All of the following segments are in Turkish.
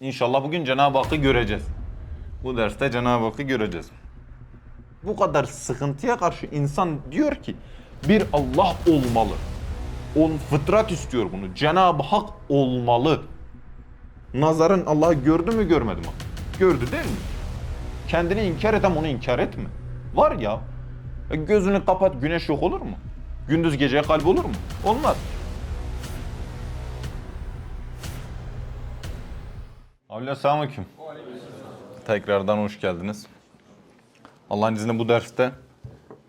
İnşallah bugün Cenab-ı Hakk'ı göreceğiz. Bu derste Cenab-ı Hakk'ı göreceğiz. Bu kadar sıkıntıya karşı insan diyor ki bir Allah olmalı. On fıtrat istiyor bunu. Cenab-ı Hak olmalı. Nazarın Allah'ı gördü mü görmedi mi? Gördü değil mi? Kendini inkar eden onu inkar etme. Var ya. e Gözünü kapat güneş yok olur mu? Gündüz geceye kalp olur mu? Olmaz. Abi selamünaleyküm. Tekrardan hoş geldiniz. Allah'ın izniyle bu derste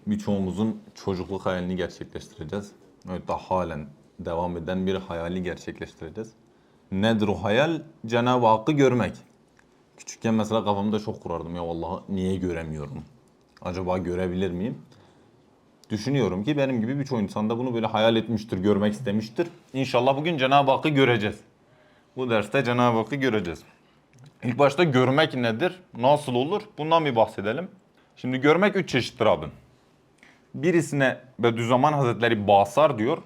birçoğumuzun çocukluk hayalini gerçekleştireceğiz. Evet daha halen devam eden bir hayali gerçekleştireceğiz. Nedir o hayal? Cenab-ı Hakk'ı görmek. Küçükken mesela kafamda çok kurardım ya vallahi niye göremiyorum? Acaba görebilir miyim? Düşünüyorum ki benim gibi birçok insan da bunu böyle hayal etmiştir, görmek istemiştir. İnşallah bugün Cenab-ı Hakk'ı göreceğiz. Bu derste Cenab-ı Hakk'ı göreceğiz. İlk başta görmek nedir? Nasıl olur? Bundan bir bahsedelim. Şimdi görmek üç çeşittir abim. Birisine Bediüzzaman Hazretleri basar diyor.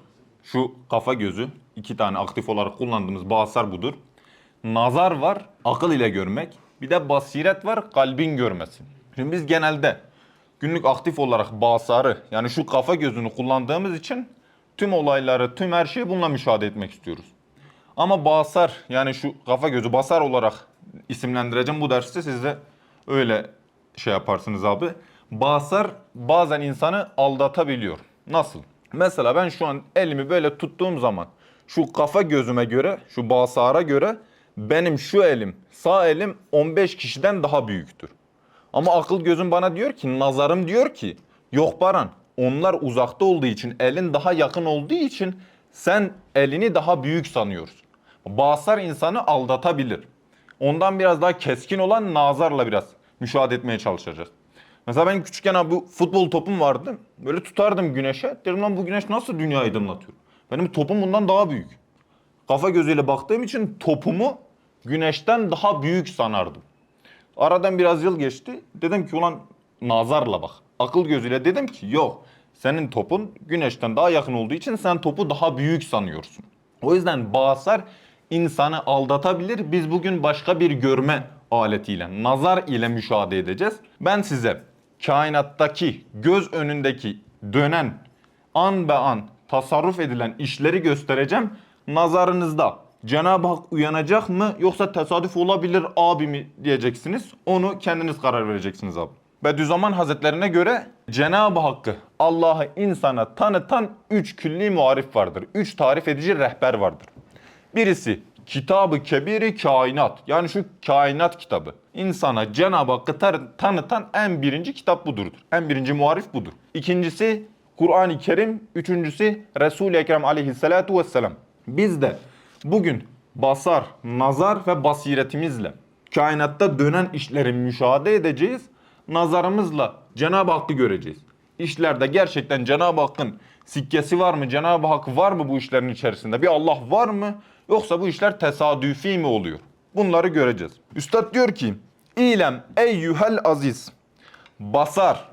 Şu kafa gözü iki tane aktif olarak kullandığımız basar budur. Nazar var, akıl ile görmek. Bir de basiret var, kalbin görmesi. Şimdi biz genelde günlük aktif olarak basarı yani şu kafa gözünü kullandığımız için tüm olayları, tüm her şeyi bununla müşahede etmek istiyoruz. Ama basar yani şu kafa gözü basar olarak isimlendireceğim bu derste siz de öyle şey yaparsınız abi. Basar bazen insanı aldatabiliyor. Nasıl? Mesela ben şu an elimi böyle tuttuğum zaman şu kafa gözüme göre, şu basara göre benim şu elim, sağ elim 15 kişiden daha büyüktür. Ama akıl gözüm bana diyor ki, nazarım diyor ki, yok Baran, onlar uzakta olduğu için, elin daha yakın olduğu için sen elini daha büyük sanıyorsun. Basar insanı aldatabilir. Ondan biraz daha keskin olan nazarla biraz müşahede etmeye çalışacağız. Mesela ben küçükken bu futbol topum vardı. Böyle tutardım güneşe. Derim lan bu güneş nasıl dünyayı aydınlatıyor? Benim topum bundan daha büyük. Kafa gözüyle baktığım için topumu güneşten daha büyük sanardım. Aradan biraz yıl geçti. Dedim ki ulan nazarla bak. Akıl gözüyle dedim ki yok. Senin topun güneşten daha yakın olduğu için sen topu daha büyük sanıyorsun. O yüzden basar insanı aldatabilir. Biz bugün başka bir görme aletiyle, nazar ile müşahede edeceğiz. Ben size kainattaki, göz önündeki dönen, an be an tasarruf edilen işleri göstereceğim. Nazarınızda Cenab-ı Hak uyanacak mı yoksa tesadüf olabilir abi mi diyeceksiniz. Onu kendiniz karar vereceksiniz abi. Bediüzzaman Hazretlerine göre Cenab-ı Hakk'ı Allah'ı insana tanıtan üç külli muarif vardır. Üç tarif edici rehber vardır. Birisi Kitabı Kebiri Kainat. Yani şu kainat kitabı. İnsana Cenab-ı Hakk'ı tanıtan en birinci kitap budur. En birinci muarif budur. İkincisi Kur'an-ı Kerim. Üçüncüsü Resul-i Ekrem aleyhissalatu vesselam. Biz de bugün basar, nazar ve basiretimizle kainatta dönen işleri müşahede edeceğiz. Nazarımızla Cenab-ı Hakk'ı göreceğiz. İşlerde gerçekten Cenab-ı Hakk'ın sikkesi var mı? Cenab-ı Hak var mı bu işlerin içerisinde? Bir Allah var mı? Yoksa bu işler tesadüfi mi oluyor? Bunları göreceğiz. Üstad diyor ki, İlem eyyuhel aziz. Basar,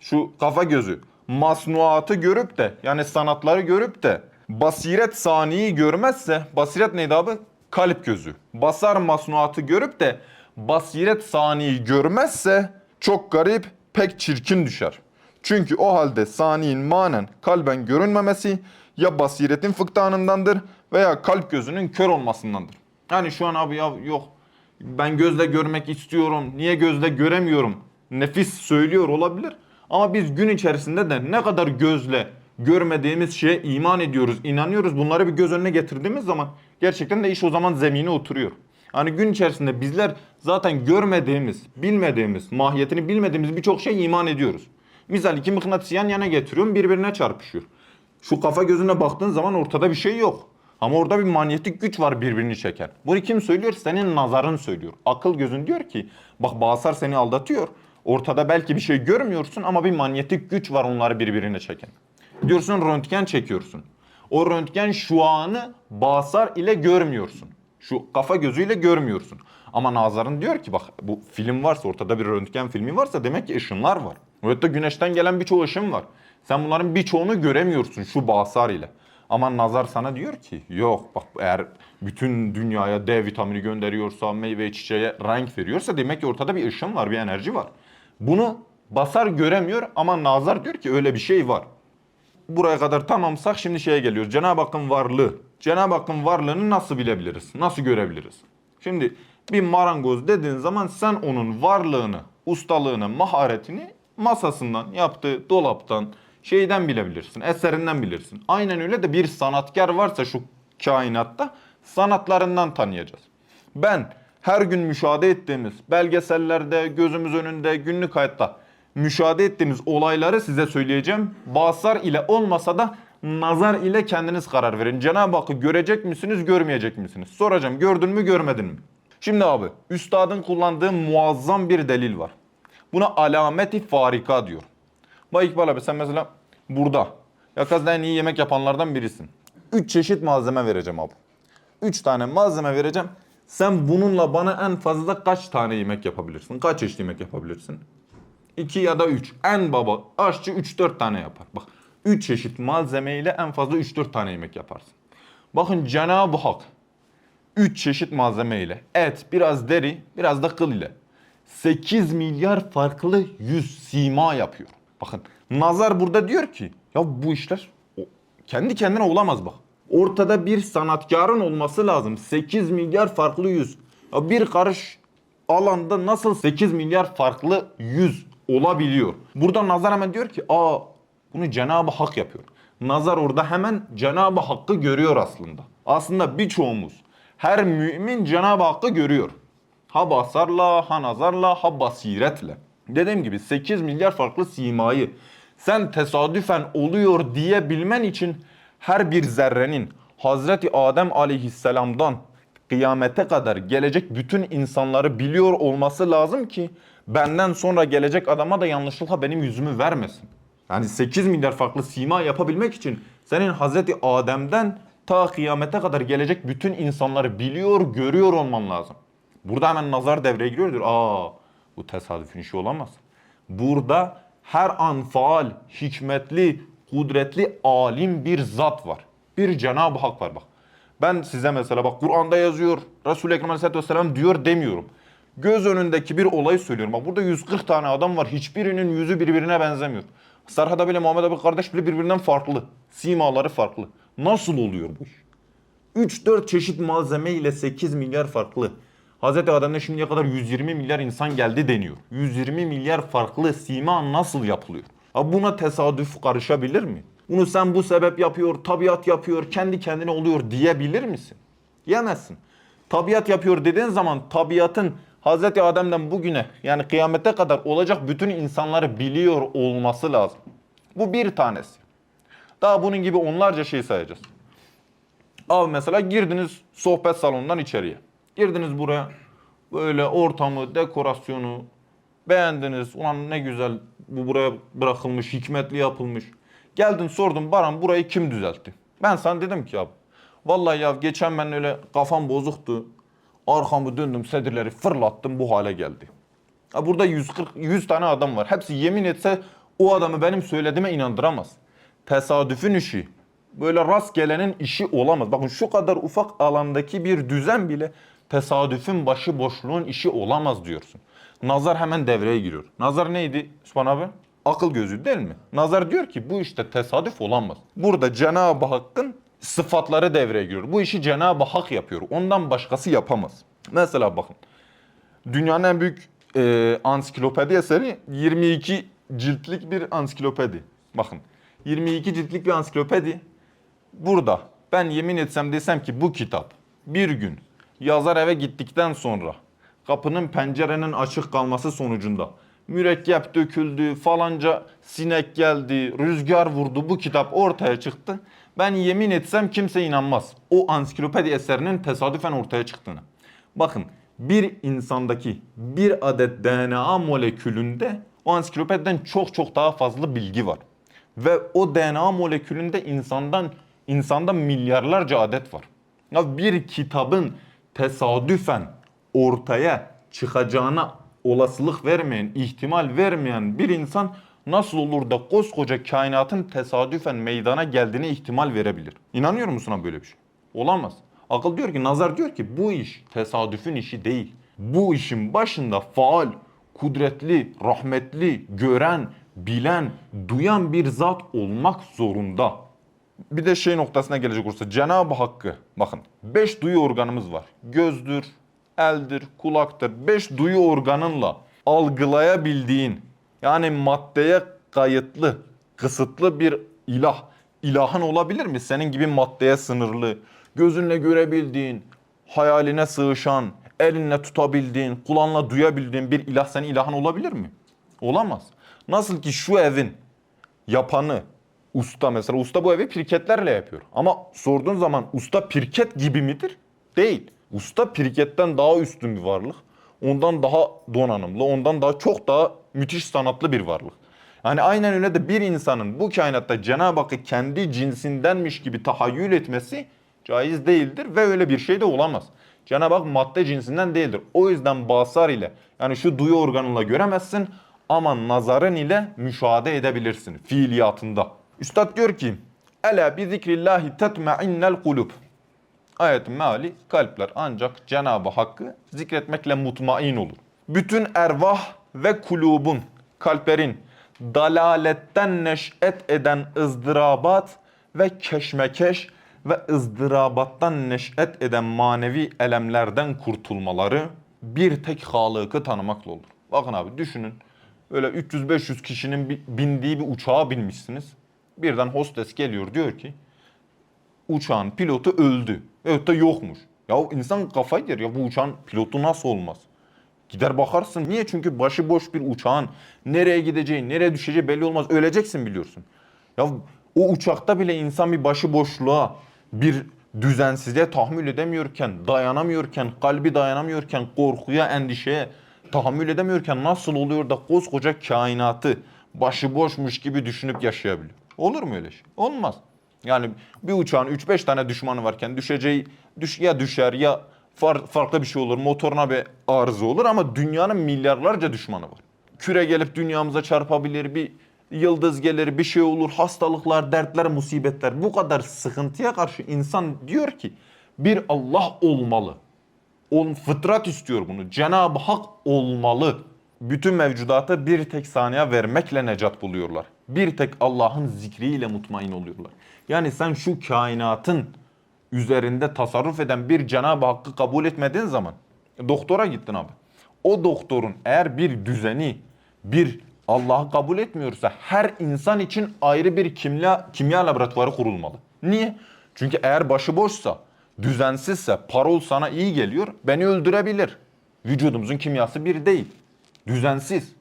şu kafa gözü, masnuatı görüp de yani sanatları görüp de basiret saniyi görmezse, basiret neydi abi? Kalp gözü. Basar masnuatı görüp de basiret saniyi görmezse çok garip, pek çirkin düşer. Çünkü o halde saniyin manen kalben görünmemesi ya basiretin fıktanındandır veya kalp gözünün kör olmasındandır. Yani şu an abi ya yok ben gözle görmek istiyorum. Niye gözle göremiyorum? Nefis söylüyor olabilir. Ama biz gün içerisinde de ne kadar gözle görmediğimiz şeye iman ediyoruz, inanıyoruz. Bunları bir göz önüne getirdiğimiz zaman gerçekten de iş o zaman zemine oturuyor. Hani gün içerisinde bizler zaten görmediğimiz, bilmediğimiz, mahiyetini bilmediğimiz birçok şey iman ediyoruz. Misal iki mıknatıs yan yana getiriyorum birbirine çarpışıyor. Şu kafa gözüne baktığın zaman ortada bir şey yok. Ama orada bir manyetik güç var birbirini çeken. Bunu kim söylüyor? Senin nazarın söylüyor. Akıl gözün diyor ki bak basar seni aldatıyor. Ortada belki bir şey görmüyorsun ama bir manyetik güç var onları birbirine çeken. Diyorsun röntgen çekiyorsun. O röntgen şu anı basar ile görmüyorsun. Şu kafa gözüyle görmüyorsun. Ama nazarın diyor ki bak bu film varsa ortada bir röntgen filmi varsa demek ki ışınlar var. Da güneşten gelen birçok ışın var. Sen bunların birçoğunu göremiyorsun şu basar ile. Ama nazar sana diyor ki yok bak eğer bütün dünyaya D vitamini gönderiyorsa, meyve çiçeğe renk veriyorsa demek ki ortada bir ışın var, bir enerji var. Bunu basar göremiyor ama nazar diyor ki öyle bir şey var. Buraya kadar tamamsak şimdi şeye geliyoruz. Cenab-ı Hakk'ın varlığı. Cenab-ı Hakk'ın varlığını nasıl bilebiliriz? Nasıl görebiliriz? Şimdi bir marangoz dediğin zaman sen onun varlığını, ustalığını, maharetini masasından, yaptığı dolaptan, şeyden bilebilirsin, eserinden bilirsin. Aynen öyle de bir sanatkar varsa şu kainatta sanatlarından tanıyacağız. Ben her gün müşahede ettiğimiz belgesellerde, gözümüz önünde, günlük hayatta müşahede ettiğimiz olayları size söyleyeceğim. Basar ile olmasa da nazar ile kendiniz karar verin. Cenab-ı Hakk'ı görecek misiniz, görmeyecek misiniz? Soracağım, gördün mü, görmedin mi? Şimdi abi, üstadın kullandığı muazzam bir delil var. Buna alameti farika diyor. Bak İkbal abi sen mesela burada yakazda en iyi yemek yapanlardan birisin. Üç çeşit malzeme vereceğim abi. Üç tane malzeme vereceğim. Sen bununla bana en fazla kaç tane yemek yapabilirsin? Kaç çeşit yemek yapabilirsin? 2 ya da 3. En baba aşçı 3-4 tane yapar. Bak 3 çeşit malzemeyle en fazla 3-4 tane yemek yaparsın. Bakın Cenab-ı Hak 3 çeşit malzemeyle et, biraz deri, biraz da kıl ile 8 milyar farklı yüz sima yapıyor. Bakın nazar burada diyor ki ya bu işler kendi kendine olamaz bak. Ortada bir sanatkarın olması lazım. 8 milyar farklı yüz. Ya bir karış alanda nasıl 8 milyar farklı yüz olabiliyor? Burada nazar hemen diyor ki aa bunu Cenab-ı Hak yapıyor. Nazar orada hemen Cenab-ı Hakk'ı görüyor aslında. Aslında birçoğumuz her mümin Cenab-ı Hakk'ı görüyor. Ha basarla, ha nazarla, ha basiretle. Dediğim gibi 8 milyar farklı simayı sen tesadüfen oluyor diyebilmen için her bir zerrenin Hazreti Adem aleyhisselamdan kıyamete kadar gelecek bütün insanları biliyor olması lazım ki benden sonra gelecek adama da yanlışlıkla benim yüzümü vermesin. Yani 8 milyar farklı sima yapabilmek için senin Hazreti Adem'den ta kıyamete kadar gelecek bütün insanları biliyor, görüyor olman lazım. Burada hemen nazar devreye giriyor diyor. Aa bu tesadüfün işi olamaz. Burada her an faal, hikmetli, kudretli, alim bir zat var. Bir Cenab-ı Hak var bak. Ben size mesela bak Kur'an'da yazıyor, Resul-i Ekrem Aleyhisselatü Vesselam diyor demiyorum. Göz önündeki bir olayı söylüyorum. Bak burada 140 tane adam var. Hiçbirinin yüzü birbirine benzemiyor. Serhat bile Muhammed abi kardeş bile birbirinden farklı. Simaları farklı. Nasıl oluyor bu iş? 3-4 çeşit malzeme ile 8 milyar farklı. Hz. Adem'de şimdiye kadar 120 milyar insan geldi deniyor. 120 milyar farklı sima nasıl yapılıyor? Ha buna tesadüf karışabilir mi? Bunu sen bu sebep yapıyor, tabiat yapıyor, kendi kendine oluyor diyebilir misin? Diyemezsin. Tabiat yapıyor dediğin zaman tabiatın Hz. Adem'den bugüne yani kıyamete kadar olacak bütün insanları biliyor olması lazım. Bu bir tanesi. Daha bunun gibi onlarca şey sayacağız. Abi mesela girdiniz sohbet salonundan içeriye. Girdiniz buraya. Böyle ortamı, dekorasyonu beğendiniz. Ulan ne güzel bu buraya bırakılmış, hikmetli yapılmış. Geldin sordun Baran burayı kim düzeltti? Ben sana dedim ki abi. Vallahi ya geçen ben öyle kafam bozuktu. Arkamı döndüm sedirleri fırlattım bu hale geldi. Ha burada 140 100 tane adam var. Hepsi yemin etse o adamı benim söylediğime inandıramaz. Tesadüfün işi. Böyle rastgelenin işi olamaz. Bakın şu kadar ufak alandaki bir düzen bile tesadüfün başı boşluğun işi olamaz diyorsun. Nazar hemen devreye giriyor. Nazar neydi Osman abi? Akıl gözü değil mi? Nazar diyor ki bu işte tesadüf olamaz. Burada Cenab-ı Hakk'ın sıfatları devreye giriyor. Bu işi Cenab-ı Hak yapıyor. Ondan başkası yapamaz. Mesela bakın. Dünyanın en büyük e, ansiklopedi eseri 22 ciltlik bir ansiklopedi. Bakın 22 ciltlik bir ansiklopedi. Burada ben yemin etsem desem ki bu kitap bir gün yazar eve gittikten sonra kapının pencerenin açık kalması sonucunda mürekkep döküldü, falanca sinek geldi, rüzgar vurdu bu kitap ortaya çıktı. Ben yemin etsem kimse inanmaz. O ansiklopedi eserinin tesadüfen ortaya çıktığını. Bakın bir insandaki bir adet DNA molekülünde o ansiklopediden çok çok daha fazla bilgi var. Ve o DNA molekülünde insandan insanda milyarlarca adet var. Ya bir kitabın tesadüfen ortaya çıkacağına olasılık vermeyen, ihtimal vermeyen bir insan nasıl olur da koskoca kainatın tesadüfen meydana geldiğine ihtimal verebilir? İnanıyor musun abi böyle bir şey? Olamaz. Akıl diyor ki, nazar diyor ki bu iş tesadüfün işi değil. Bu işin başında faal, kudretli, rahmetli, gören, bilen, duyan bir zat olmak zorunda. Bir de şey noktasına gelecek olursa Cenab-ı Hakk'ı bakın beş duyu organımız var. Gözdür, eldir, kulaktır. Beş duyu organınla algılayabildiğin yani maddeye kayıtlı, kısıtlı bir ilah. İlahın olabilir mi? Senin gibi maddeye sınırlı, gözünle görebildiğin, hayaline sığışan, elinle tutabildiğin, kulağınla duyabildiğin bir ilah senin ilahın olabilir mi? Olamaz. Nasıl ki şu evin yapanı, usta mesela usta bu evi pirketlerle yapıyor. Ama sorduğun zaman usta pirket gibi midir? Değil. Usta pirketten daha üstün bir varlık. Ondan daha donanımlı, ondan daha çok daha müthiş sanatlı bir varlık. Yani aynen öyle de bir insanın bu kainatta Cenab-ı Hakk'ı kendi cinsindenmiş gibi tahayyül etmesi caiz değildir ve öyle bir şey de olamaz. Cenab-ı Hak madde cinsinden değildir. O yüzden basar ile yani şu duyu organıyla göremezsin ama nazarın ile müşahede edebilirsin fiiliyatında. Üstad diyor ki Ela bi zikrillahi tetmainnel kulub. Ayetin meali kalpler ancak Cenab-ı Hakk'ı zikretmekle mutmain olur. Bütün ervah ve kulubun, kalplerin dalaletten neş'et eden ızdırabat ve keşmekeş ve ızdırabattan neş'et eden manevi elemlerden kurtulmaları bir tek Halık'ı tanımakla olur. Bakın abi düşünün. Böyle 300-500 kişinin bi- bindiği bir uçağa binmişsiniz. Birden hostes geliyor diyor ki uçağın pilotu öldü. Evet de yokmuş. Ya insan kafayı yer ya bu uçağın pilotu nasıl olmaz? Gider bakarsın. Niye? Çünkü başıboş bir uçağın nereye gideceği, nereye düşeceği belli olmaz. Öleceksin biliyorsun. Ya o uçakta bile insan bir başıboşluğa, bir düzensizliğe tahammül edemiyorken, dayanamıyorken, kalbi dayanamıyorken, korkuya, endişeye tahammül edemiyorken nasıl oluyor da koskoca kainatı başıboşmuş gibi düşünüp yaşayabiliyor? Olur mu öyle şey? Olmaz. Yani bir uçağın 3-5 tane düşmanı varken düşeceği düş, ya düşer ya far- farklı bir şey olur. Motoruna bir arıza olur ama dünyanın milyarlarca düşmanı var. Küre gelip dünyamıza çarpabilir, bir yıldız gelir, bir şey olur, hastalıklar, dertler, musibetler. Bu kadar sıkıntıya karşı insan diyor ki bir Allah olmalı. On fıtrat istiyor bunu. Cenab-ı Hak olmalı. Bütün mevcudatı bir tek saniye vermekle necat buluyorlar. Bir tek Allah'ın zikriyle mutmain oluyorlar. Yani sen şu kainatın üzerinde tasarruf eden bir Cenab-ı Hakk'ı kabul etmediğin zaman doktora gittin abi. O doktorun eğer bir düzeni, bir Allah'ı kabul etmiyorsa her insan için ayrı bir kimya, kimya laboratuvarı kurulmalı. Niye? Çünkü eğer başıboşsa, düzensizse, parol sana iyi geliyor, beni öldürebilir. Vücudumuzun kimyası bir değil. Düzensiz.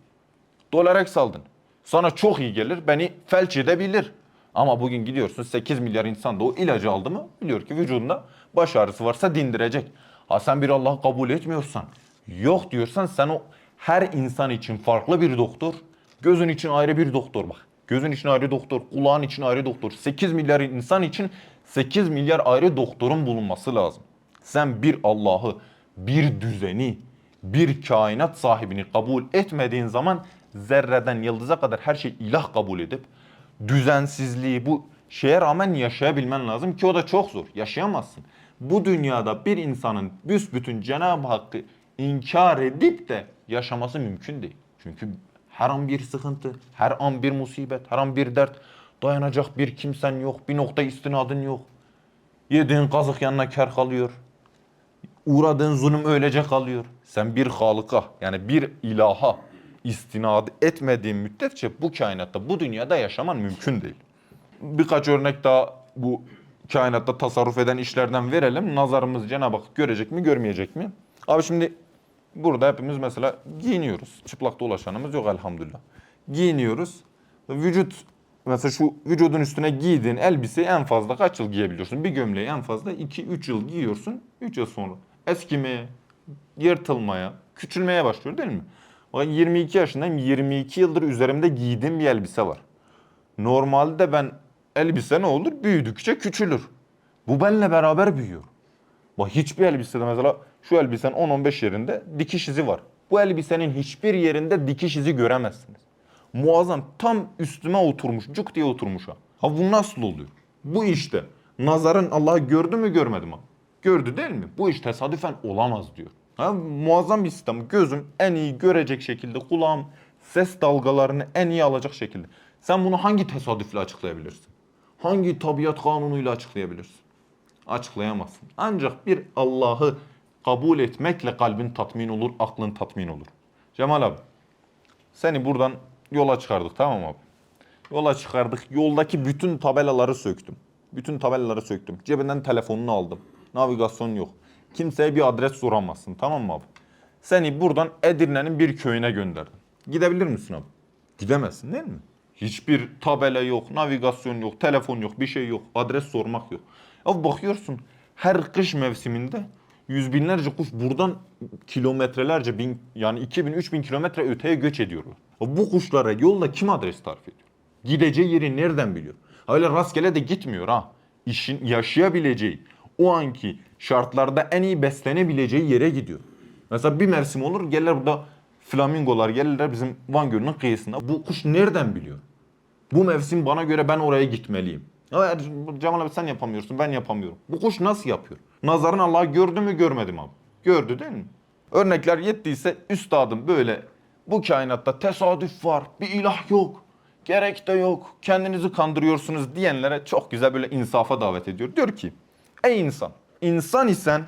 Dolarex aldın. Sana çok iyi gelir, beni felç edebilir. Ama bugün gidiyorsun 8 milyar insan da o ilacı aldı mı biliyor ki vücudunda baş ağrısı varsa dindirecek. Ha sen bir Allah'ı kabul etmiyorsan, yok diyorsan sen o her insan için farklı bir doktor, gözün için ayrı bir doktor bak. Gözün için ayrı doktor, kulağın için ayrı doktor. 8 milyar insan için 8 milyar ayrı doktorun bulunması lazım. Sen bir Allah'ı, bir düzeni, bir kainat sahibini kabul etmediğin zaman zerreden yıldıza kadar her şey ilah kabul edip düzensizliği bu şeye rağmen yaşayabilmen lazım ki o da çok zor. Yaşayamazsın. Bu dünyada bir insanın büsbütün Cenab-ı Hakk'ı inkar edip de yaşaması mümkün değil. Çünkü her an bir sıkıntı, her an bir musibet, her an bir dert. Dayanacak bir kimsen yok, bir nokta istinadın yok. Yediğin kazık yanına kar kalıyor. Uğradığın zulüm öylece kalıyor. Sen bir halıka yani bir ilaha istinad etmediğin müddetçe bu kainatta, bu dünyada yaşaman mümkün değil. Birkaç örnek daha bu kainatta tasarruf eden işlerden verelim. Nazarımız Cenab-ı Hak görecek mi, görmeyecek mi? Abi şimdi burada hepimiz mesela giyiniyoruz. Çıplak dolaşanımız yok elhamdülillah. Giyiniyoruz. Vücut mesela şu vücudun üstüne giydiğin elbiseyi en fazla kaç yıl giyebiliyorsun? Bir gömleği en fazla 2-3 yıl giyiyorsun. 3 yıl sonra eskimeye, yırtılmaya, küçülmeye başlıyor değil mi? Ben 22 yaşındayım. 22 yıldır üzerimde giydiğim bir elbise var. Normalde ben elbise ne olur? Büyüdükçe küçülür. Bu benimle beraber büyüyor. Bak hiçbir elbisede mesela şu elbisenin 10-15 yerinde dikiş izi var. Bu elbisenin hiçbir yerinde dikiş izi göremezsiniz. Muazzam tam üstüme oturmuş. Cuk diye oturmuş ha. Ha bu nasıl oluyor? Bu işte. Nazarın Allah'ı gördü mü görmedi mi? Gördü değil mi? Bu iş tesadüfen olamaz diyor. Ha, muazzam bir sistem. Gözüm en iyi görecek şekilde, kulağım ses dalgalarını en iyi alacak şekilde. Sen bunu hangi tesadüfle açıklayabilirsin? Hangi tabiat kanunuyla açıklayabilirsin? Açıklayamazsın. Ancak bir Allah'ı kabul etmekle kalbin tatmin olur, aklın tatmin olur. Cemal abi, seni buradan yola çıkardık tamam abi? Yola çıkardık. Yoldaki bütün tabelaları söktüm. Bütün tabelaları söktüm. Cebinden telefonunu aldım. Navigasyon yok. Kimseye bir adres soramazsın tamam mı abi? Seni buradan Edirne'nin bir köyüne gönderdim. Gidebilir misin abi? Gidemezsin değil mi? Hiçbir tabela yok, navigasyon yok, telefon yok, bir şey yok, adres sormak yok. Ya bakıyorsun her kış mevsiminde yüz binlerce kuş buradan kilometrelerce bin yani 2000 3000 kilometre öteye göç ediyorlar. Bu kuşlara yolda kim adres tarif ediyor? Gideceği yeri nereden biliyor? Öyle rastgele de gitmiyor ha. İşin yaşayabileceği, o anki şartlarda en iyi beslenebileceği yere gidiyor. Mesela bir mevsim olur gelirler burada flamingolar gelirler bizim Van Gölü'nün kıyısında. Bu kuş nereden biliyor? Bu mevsim bana göre ben oraya gitmeliyim. Eğer Cemal abi sen yapamıyorsun ben yapamıyorum. Bu kuş nasıl yapıyor? Nazarın Allah'ı gördü mü görmedi mi abi? Gördü değil mi? Örnekler yettiyse üstadım böyle bu kainatta tesadüf var, bir ilah yok, gerek de yok, kendinizi kandırıyorsunuz diyenlere çok güzel böyle insafa davet ediyor. Diyor ki ey insan, insan isen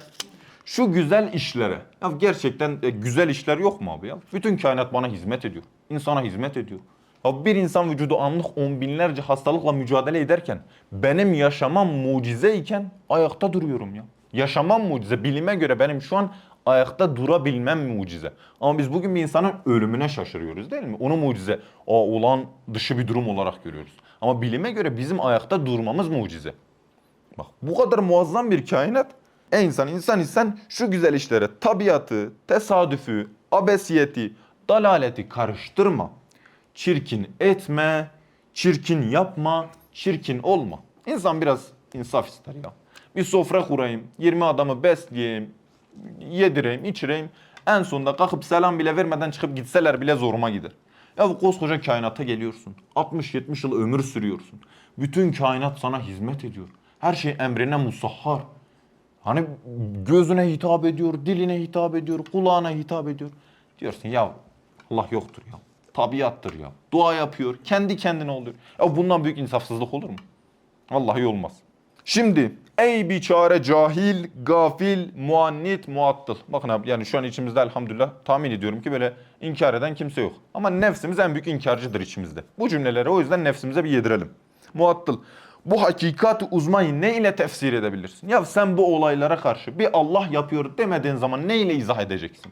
şu güzel işlere. Ya gerçekten e, güzel işler yok mu abi ya? Bütün kainat bana hizmet ediyor. İnsana hizmet ediyor. Ya bir insan vücudu anlık on binlerce hastalıkla mücadele ederken benim yaşamam mucizeyken ayakta duruyorum ya. Yaşamam mucize. Bilime göre benim şu an ayakta durabilmem mucize. Ama biz bugün bir insanın ölümüne şaşırıyoruz değil mi? Onu mucize, o olan dışı bir durum olarak görüyoruz. Ama bilime göre bizim ayakta durmamız mucize. Bak bu kadar muazzam bir kainat. Ey insan, insan insan şu güzel işlere tabiatı, tesadüfü, abesiyeti, dalaleti karıştırma. Çirkin etme, çirkin yapma, çirkin olma. İnsan biraz insaf ister ya. Bir sofra kurayım, 20 adamı besleyeyim, yedireyim, içireyim. En sonunda kalkıp selam bile vermeden çıkıp gitseler bile zoruma gider. Ya bu koskoca kainata geliyorsun. 60-70 yıl ömür sürüyorsun. Bütün kainat sana hizmet ediyor. Her şey emrine musahhar. Hani gözüne hitap ediyor, diline hitap ediyor, kulağına hitap ediyor. Diyorsun ya Allah yoktur ya. Tabiattır ya. Dua yapıyor, kendi kendine oluyor. Ya bundan büyük insafsızlık olur mu? Vallahi olmaz. Şimdi ey biçare cahil, gafil, muannit, muattıl. Bakın abi yani şu an içimizde elhamdülillah tahmin ediyorum ki böyle inkar eden kimse yok. Ama nefsimiz en büyük inkarcıdır içimizde. Bu cümleleri o yüzden nefsimize bir yedirelim. Muattıl. Bu hakikat uzmayı ne ile tefsir edebilirsin? Ya sen bu olaylara karşı bir Allah yapıyor demediğin zaman ne ile izah edeceksin?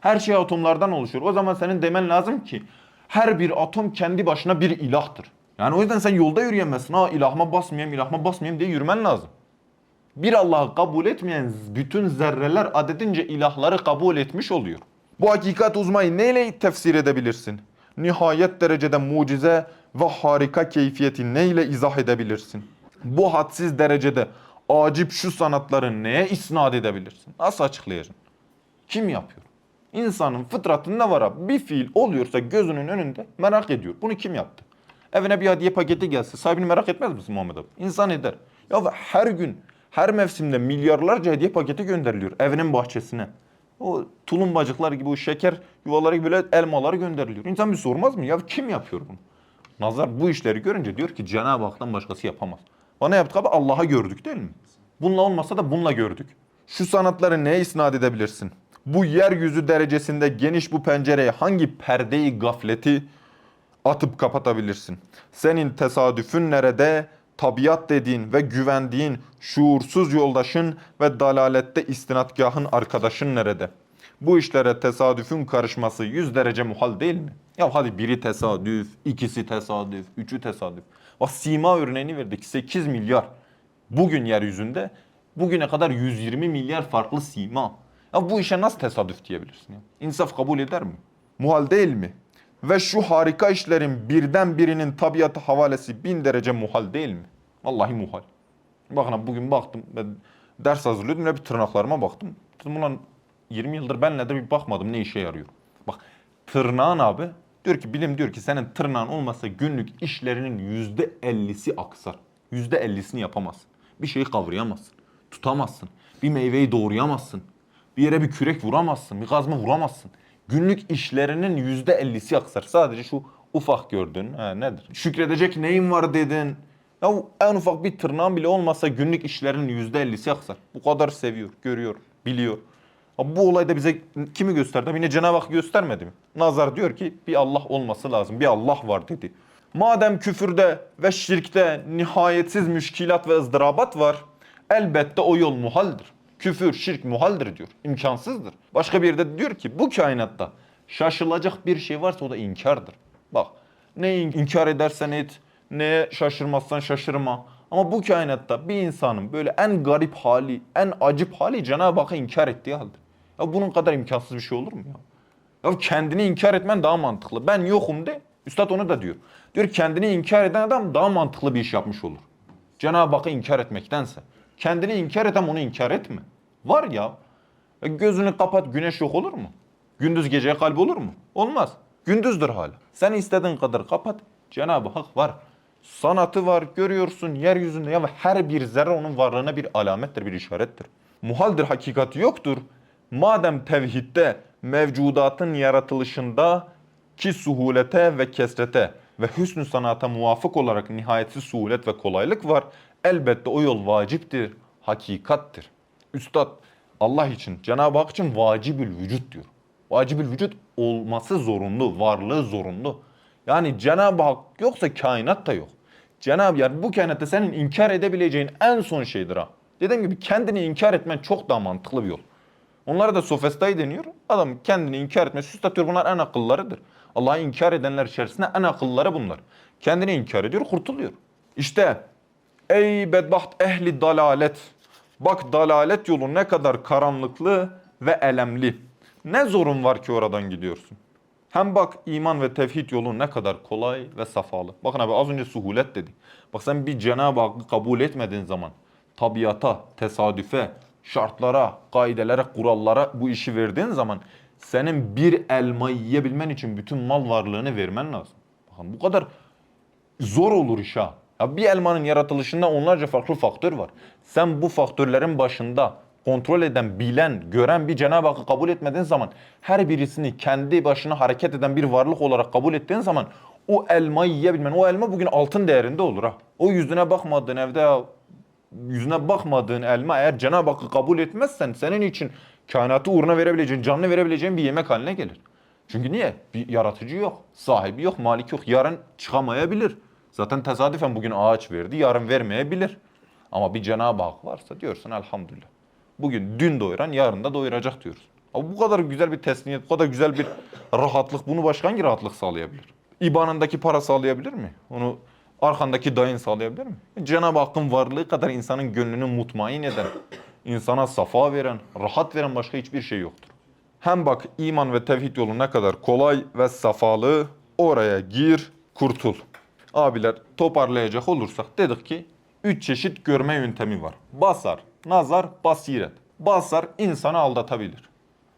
Her şey atomlardan oluşuyor. O zaman senin demen lazım ki her bir atom kendi başına bir ilahtır. Yani o yüzden sen yolda yürüyemezsin. Ha ilahıma basmayayım, ilahıma basmayayım diye yürümen lazım. Bir Allah'ı kabul etmeyen bütün zerreler adedince ilahları kabul etmiş oluyor. Bu hakikat uzmayı neyle tefsir edebilirsin? Nihayet derecede mucize ve harika keyfiyeti neyle izah edebilirsin? Bu hadsiz derecede acip şu sanatları neye isnat edebilirsin? Nasıl açıklayacaksın? Kim yapıyor? İnsanın fıtratında var abi. Bir fiil oluyorsa gözünün önünde merak ediyor. Bunu kim yaptı? Evine bir hediye paketi gelse sahibini merak etmez misin Muhammed abi? İnsan eder. Ya her gün, her mevsimde milyarlarca hediye paketi gönderiliyor evinin bahçesine. O tulumbacıklar gibi, o şeker yuvaları gibi böyle elmalar gönderiliyor. İnsan bir sormaz mı? Ya kim yapıyor bunu? Nazar bu işleri görünce diyor ki Cenab-ı Hak'tan başkası yapamaz. Bana yaptık abi Allah'a gördük değil mi? Bununla olmasa da bununla gördük. Şu sanatları neye isnat edebilirsin? Bu yeryüzü derecesinde geniş bu pencereye hangi perdeyi gafleti atıp kapatabilirsin? Senin tesadüfün nerede? Tabiat dediğin ve güvendiğin şuursuz yoldaşın ve dalalette istinadgahın arkadaşın nerede? Bu işlere tesadüfün karışması yüz derece muhal değil mi? Ya hadi biri tesadüf, ikisi tesadüf, üçü tesadüf. Bak sima örneğini verdik 8 milyar. Bugün yeryüzünde bugüne kadar 120 milyar farklı sima. Ya bu işe nasıl tesadüf diyebilirsin ya? İnsaf kabul eder mi? Muhal değil mi? Ve şu harika işlerin birden birinin tabiatı havalesi bin derece muhal değil mi? Vallahi muhal. Bakın bugün baktım ben ders hazırlıyordum ve bir tırnaklarıma baktım. Dedim ulan 20 yıldır ben de bir bakmadım ne işe yarıyor. Bak tırnağın abi Diyor ki bilim diyor ki senin tırnağın olmasa günlük işlerinin yüzde ellisi aksar. Yüzde ellisini yapamazsın. Bir şeyi kavrayamazsın. Tutamazsın. Bir meyveyi doğrayamazsın. Bir yere bir kürek vuramazsın. Bir kazma vuramazsın. Günlük işlerinin yüzde ellisi aksar. Sadece şu ufak gördüğün ha, nedir? Şükredecek neyin var dedin. Ya en ufak bir tırnağın bile olmasa günlük işlerinin yüzde ellisi aksar. Bu kadar seviyor, görüyor, biliyor. Ama bu olayda bize kimi gösterdi? Yine Cenab-ı Hak göstermedi mi? Nazar diyor ki bir Allah olması lazım. Bir Allah var dedi. Madem küfürde ve şirkte nihayetsiz müşkilat ve ızdırabat var, elbette o yol muhaldir. Küfür, şirk muhaldir diyor. İmkansızdır. Başka bir yerde diyor ki bu kainatta şaşılacak bir şey varsa o da inkardır. Bak neyi inkar edersen et, neye şaşırmazsan şaşırma. Ama bu kainatta bir insanın böyle en garip hali, en acip hali Cenab-ı Hakk'ı inkar ettiği halde. Ya bunun kadar imkansız bir şey olur mu ya? Ya kendini inkar etmen daha mantıklı. Ben yokum de. Üstad onu da diyor. Diyor kendini inkar eden adam daha mantıklı bir iş yapmış olur. Cenab-ı Hakk'ı inkar etmektense. Kendini inkar eden onu inkar etme. Var ya. E gözünü kapat güneş yok olur mu? Gündüz geceye kalp olur mu? Olmaz. Gündüzdür hala. Sen istediğin kadar kapat. Cenab-ı Hak var. Sanatı var, görüyorsun yeryüzünde ya her bir zerre onun varlığına bir alamettir, bir işarettir. Muhaldir, hakikati yoktur. Madem tevhidde, mevcudatın yaratılışında ki suhulete ve kesrete ve hüsnü sanata muvafık olarak nihayetsiz suhulet ve kolaylık var. Elbette o yol vaciptir, hakikattir. Üstad Allah için, Cenab-ı Hak için vacibül vücut diyor. Vacibül vücut olması zorunlu, varlığı zorunlu. Yani Cenab-ı Hak yoksa kainat da yok. Cenab-ı yani bu kainatta senin inkar edebileceğin en son şeydir ha. Dediğim gibi kendini inkar etmen çok daha mantıklı bir yol. Onlara da sofistayı deniyor. Adam kendini inkar etmesi üstatıyor. Bunlar en akıllarıdır. Allah'ı inkar edenler içerisinde en akılları bunlar. Kendini inkar ediyor, kurtuluyor. İşte ey bedbaht ehli dalalet. Bak dalalet yolu ne kadar karanlıklı ve elemli. Ne zorun var ki oradan gidiyorsun? Hem bak iman ve tevhid yolu ne kadar kolay ve safalı. Bakın abi az önce suhulet dedik. Bak sen bir Cenab-ı Hakk'ı kabul etmediğin zaman tabiata, tesadüfe, şartlara, kaidelere, kurallara bu işi verdiğin zaman senin bir elma yiyebilmen için bütün mal varlığını vermen lazım. Bakın bu kadar zor olur iş ha. Ya bir elmanın yaratılışında onlarca farklı faktör var. Sen bu faktörlerin başında kontrol eden, bilen, gören bir Cenab-ı Hakk'ı kabul etmediğin zaman her birisini kendi başına hareket eden bir varlık olarak kabul ettiğin zaman o elmayı yiyebilmen, o elma bugün altın değerinde olur ha. O yüzüne bakmadığın evde ya yüzüne bakmadığın elma eğer Cenab-ı Hakk'ı kabul etmezsen senin için kainatı uğruna verebileceğin, canını verebileceğin bir yemek haline gelir. Çünkü niye? Bir yaratıcı yok, sahibi yok, malik yok. Yarın çıkamayabilir. Zaten tesadüfen bugün ağaç verdi, yarın vermeyebilir. Ama bir Cenab-ı Hak varsa diyorsun elhamdülillah. Bugün dün doyuran yarın da doyuracak diyoruz. Ama bu kadar güzel bir teslimiyet, bu kadar güzel bir rahatlık bunu başka hangi rahatlık sağlayabilir? İbanındaki para sağlayabilir mi? Onu arkandaki dayın sağlayabilir mi? Cenab-ı Hakk'ın varlığı kadar insanın gönlünü mutmain eden, insana safa veren, rahat veren başka hiçbir şey yoktur. Hem bak iman ve tevhid yolu ne kadar kolay ve safalı oraya gir kurtul. Abiler toparlayacak olursak dedik ki üç çeşit görme yöntemi var. Basar, nazar, basiret. Basar insanı aldatabilir.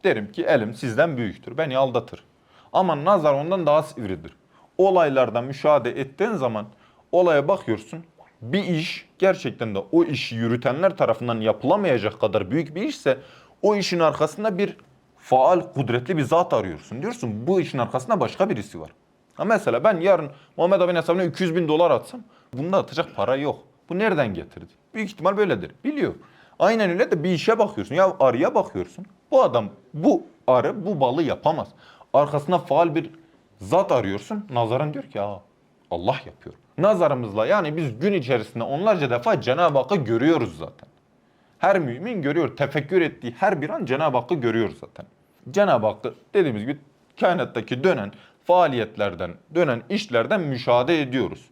Derim ki elim sizden büyüktür, beni aldatır. Ama nazar ondan daha sivridir. Olaylarda müşahede ettiğin zaman olaya bakıyorsun. Bir iş gerçekten de o işi yürütenler tarafından yapılamayacak kadar büyük bir işse o işin arkasında bir faal, kudretli bir zat arıyorsun. Diyorsun bu işin arkasında başka birisi var. Ha mesela ben yarın Muhammed abinin hesabına 200 bin dolar atsam bunda atacak para yok. Bu nereden getirdi? Büyük ihtimal böyledir. Biliyor. Aynen öyle de bir işe bakıyorsun. Ya arıya bakıyorsun. Bu adam bu arı bu balı yapamaz. Arkasında faal bir zat arıyorsun. Nazarın diyor ki ya Allah yapıyor. Nazarımızla yani biz gün içerisinde onlarca defa Cenab-ı Hakk'ı görüyoruz zaten. Her mümin görüyor. Tefekkür ettiği her bir an Cenab-ı Hakk'ı görüyor zaten. Cenab-ı Hakk'ı dediğimiz gibi kainattaki dönen faaliyetlerden, dönen işlerden müşahede ediyoruz.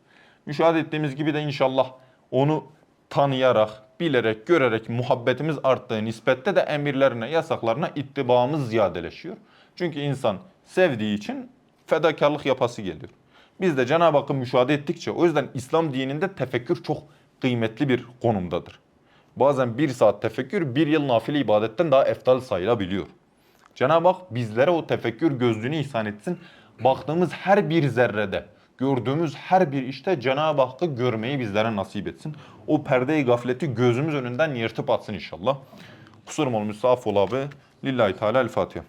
Müşahede ettiğimiz gibi de inşallah onu tanıyarak, bilerek, görerek muhabbetimiz arttığı nispette de emirlerine, yasaklarına ittibaımız ziyadeleşiyor. Çünkü insan sevdiği için fedakarlık yapası geliyor. Biz de Cenab-ı Hakk'ı müşahede ettikçe o yüzden İslam dininde tefekkür çok kıymetli bir konumdadır. Bazen bir saat tefekkür bir yıl nafile ibadetten daha eftal sayılabiliyor. Cenab-ı Hak bizlere o tefekkür gözlüğünü ihsan etsin. baktığımız her bir zerrede, gördüğümüz her bir işte Cenab-ı Hakk'ı görmeyi bizlere nasip etsin. O perde-i gafleti gözümüz önünden yırtıp atsın inşallah. Kusurum olmuşsa affola abi. Lillahi Teala El Fatiha.